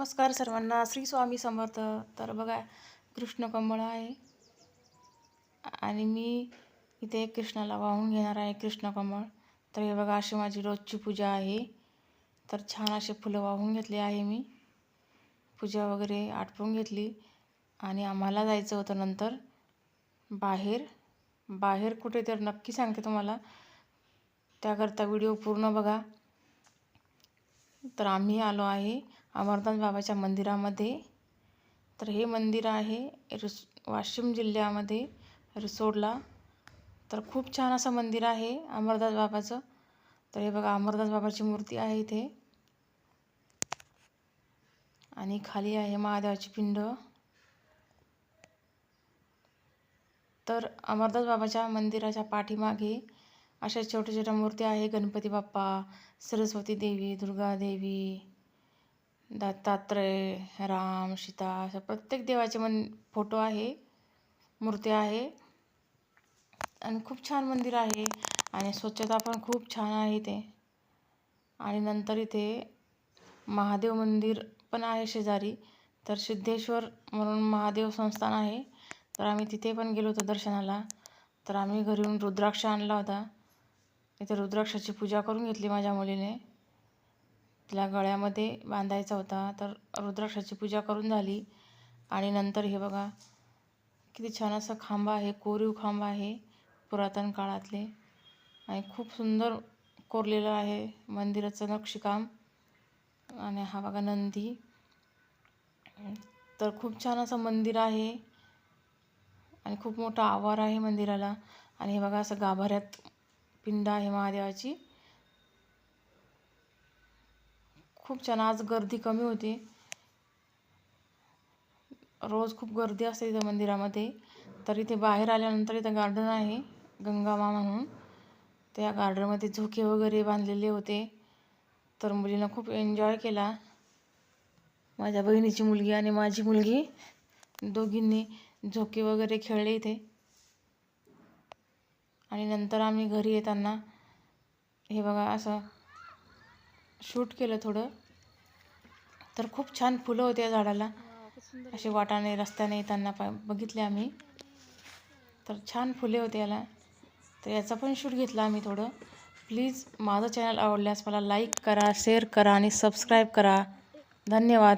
नमस्कार सर्वांना. श्री स्वामी समर्थ. तर बघा कृष्ण कमळ आहे. आणि मी इथे कृष्णाला वाहून घेणार आहे कृष्ण कमळ तर हे बघा अशी माझी रोजची पूजा आहे. तर छान असे फुलं वाहून घेतले आहे मी. पूजा वगैरे आटपून घेतली. आणि आम्हाला जायचं होतं नंतर बाहेर. बाहेर कुठे तर नक्की सांगते तुम्हाला. त्याकरता व्हिडिओ पूर्ण बघा. तर आम्ही आलो आहे. अमरनाथ बाबाच्या मंदिरामध्ये. तर हे मंदिर आहे रिस वाशिम जिल्ह्यामध्ये रिसोडला. तर खूप छान असं मंदिर आहे अमरदास बाबाचं. तर हे बघा अमरदास बाबाची मूर्ती आहे इथे. आणि खाली आहे महादेवाची पिंड. तर अमरदास बाबाच्या मंदिराच्या पाठीमागे अशा छोट्या छोट्या मूर्त्या आहे. गणपती बाप्पा सरस्वती देवी दुर्गा देवी. दत्तात्रय राम सीता अशा प्रत्येक देवाचे मन फोटो आहे मूर्ती आहे. आणि खूप छान मंदिर आहे आणि स्वच्छता पण खूप छान आहे ते आणि नंतर इथे महादेव मंदिर पण आहे शेजारी. तर सिद्धेश्वर म्हणून महादेव संस्थान आहे. तर आम्ही तिथे पण गेलो होतो दर्शनाला. तर आम्ही घरी येऊन रुद्राक्ष आणला होता. इथे रुद्राक्षाची पूजा करून घेतली माझ्या मुलीने. तिला गळ्यामध्ये बांधायचा होता तर रुद्राक्षाची पूजा करून झाली. आणि नंतर हे बघा किती छान असं खांब आहे कोरीव खांब आहे पुरातन काळातले. आणि खूप सुंदर कोरलेलं आहे मंदिराचं नक्षीकाम. आणि हा बघा नंदी. तर खूप छान असं मंदिर आहे. आणि खूप मोठा आवार आहे मंदिराला. आणि हे बघा असं गाभाऱ्यात पिंड आहे महादेवाची. खूप छान. आज गर्दी कमी होती. रोज खूप गर्दी असते इथं मंदिरामध्ये. तर इथे बाहेर आल्यानंतर इथं गार्डन आहे गंगामा म्हणून. त्या गार्डनमध्ये झोके वगैरे बांधलेले होते. तर मुलीनं खूप एन्जॉय केला. माझ्या बहिणीची मुलगी आणि माझी मुलगी दोघींनी झोके वगैरे खेळले इथे. आणि नंतर आम्ही घरी येताना हे बघा असं शूट केलं थोडं. तर खूप छान फुलं होते या झाडाला असे वाटाने रस्त्याने येताना पा बघितले आम्ही. तर छान फुले होते याला. तर याचा पण शूट घेतला आम्ही थोडं. प्लीज माझं चॅनल आवडल्यास मला लाईक करा शेअर करा आणि सबस्क्राईब करा. धन्यवाद.